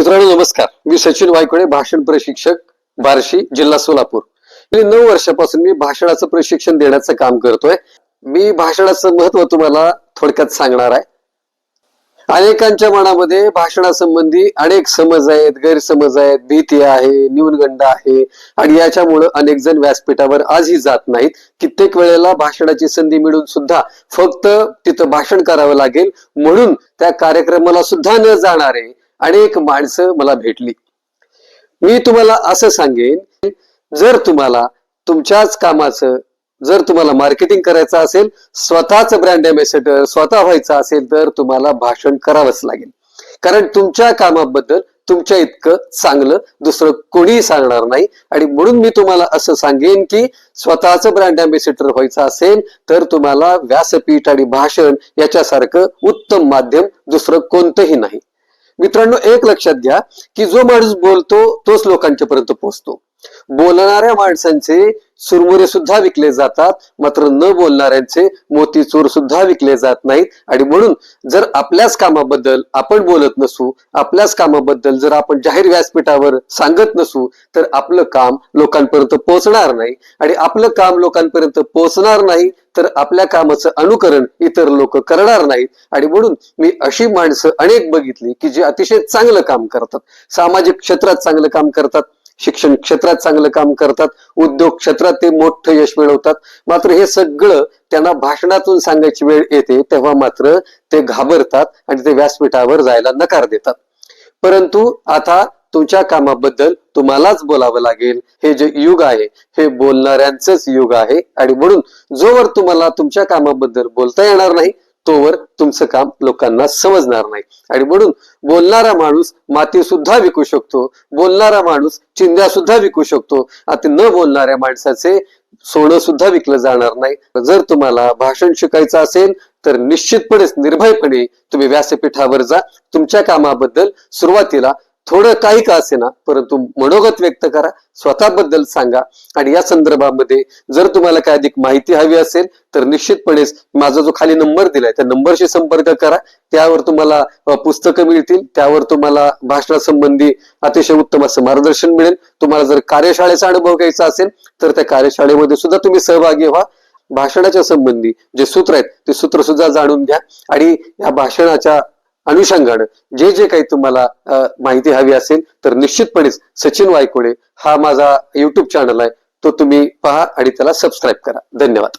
मित्रांनो नमस्कार. मी सचिन वायकोडे भाषण प्रशिक्षक बार्शी जिल्हा सोलापूर. गेली नऊ वर्षापासून मी भाषणाचं प्रशिक्षण देण्याचं काम करतोय. मी भाषणाचं महत्त्व तुम्हाला थोडक्यात सांगणार आहे. अनेकांच्या मनामध्ये भाषणासंबंधी अनेक समज आहेत गैरसमज आहेत भीती आहे न्यूनगंड आहे. आणि याच्यामुळं अनेक जण व्यासपीठावर आजही जात नाहीत. कित्येक वेळेला भाषणाची संधी मिळून सुद्धा फक्त तिथं भाषण करावं लागेल. म्हणून त्या कार्यक्रमाला सुद्धा न जाणारे अनेक माणसं मला भेटली. मी तुम्हाला असं सांगेन जर तुम्हाला तुमच्याच कामाचं जर तुम्हाला मार्केटिंग करायचं असेल स्वतःच ब्रँड अम्बॅसेडर स्वतः व्हायचं असेल तर तुम्हाला भाषण करावंच लागेल. कारण तुमच्या कामाबद्दल तुमच्या इतकं चांगलं दुसरं कोणीही सांगणार नाही. आणि म्हणून मी तुम्हाला असं सांगेन की स्वतःच ब्रँड अम्बॅसेडर व्हायचं असेल तर तुम्हाला व्यासपीठ आणि भाषण याच्यासारखं उत्तम माध्यम दुसरं कोणतंही नाही. मित्रांनो एक लक्षात घ्या की जो माणूस बोलतो तोच लोकांच्या पर्यंत पोहोचतो. बोलणाऱ्या माणसांचे सुरमुरे सुद्धा विकले जातात. मात्र न बोलणाऱ्यांचे मोतीचूर सुद्धा विकले जात नाहीत. आणि म्हणून जर आपल्याच कामाबद्दल आपण बोलत नसू आपल्याच कामाबद्दल जर आपण जाहीर व्यासपीठावर सांगत नसू तर आपलं काम लोकांपर्यंत पोहोचणार नाही. आणि आपलं काम लोकांपर्यंत पोहोचणार नाही तर आपल्या कामाचं अनुकरण इतर लोक करणार नाहीत. आणि म्हणून मी अशी माणसं अनेक बघितली की जे अतिशय चांगलं काम करतात. सामाजिक क्षेत्रात चांगलं काम करतात. शिक्षण क्षेत्रात चांगलं काम करतात उद्योग क्षेत्रात ते मोठं यश मिळवतात. मात्र हे सगळं त्यांना भाषणातून सांगायची वेळ येते तेव्हा मात्र ते घाबरतात आणि ते व्यासपीठावर जायला नकार देतात. परंतु आता तुमच्या कामाबद्दल तुम्हालाच बोलावं लागेल. हे जे युग आहे हे बोलणाऱ्यांचंच युग आहे आणि म्हणून जोवर तुम्हाला तुमच्या कामाबद्दल बोलता येणार नाही तोवर तुमचं काम लोकांना समजणार नाही. आणि म्हणून बोलणारा माणूस माती सुद्धा विकू शकतो बोलणारा माणूस चिंध्या सुद्धा विकू शकतो. आता न बोलणाऱ्या माणसाचे सोनं सुद्धा विकलं जाणार नाही. जर तुम्हाला भाषण शिकायचं असेल तर निश्चितपणेच निर्भयपणे तुम्ही व्यासपीठावर जा. तुमच्या कामाबद्दल सुरुवातीला थोडं काही का असेना परंतु मनोगत व्यक्त करा स्वतःबद्दल सांगा. आणि या संदर्भामध्ये जर तुम्हाला काय अधिक माहिती हवी असेल तर निश्चितपणेच माझा जो खाली नंबर दिलाय त्या नंबरशी संपर्क करा. त्यावर तुम्हाला पुस्तकं मिळतील त्यावर तुम्हाला भाषणासंबंधी अतिशय उत्तम असं मार्गदर्शन मिळेल. तुम्हाला जर कार्यशाळेचा अनुभव घ्यायचा असेल तर त्या कार्यशाळेमध्ये सुद्धा तुम्ही सहभागी व्हा. भाषणाच्या संबंधी जे सूत्र आहेत ते सूत्र सुद्धा जाणून घ्या. आणि या भाषणाच्या अनुषंगानं जे जे काही तुम्हाला माहिती हवी असेल तर निश्चितपणेच सचिन वायकोडे हा माझा युट्यूब चॅनल आहे. तो तुम्ही पहा आणि त्याला सबस्क्राईब करा. धन्यवाद.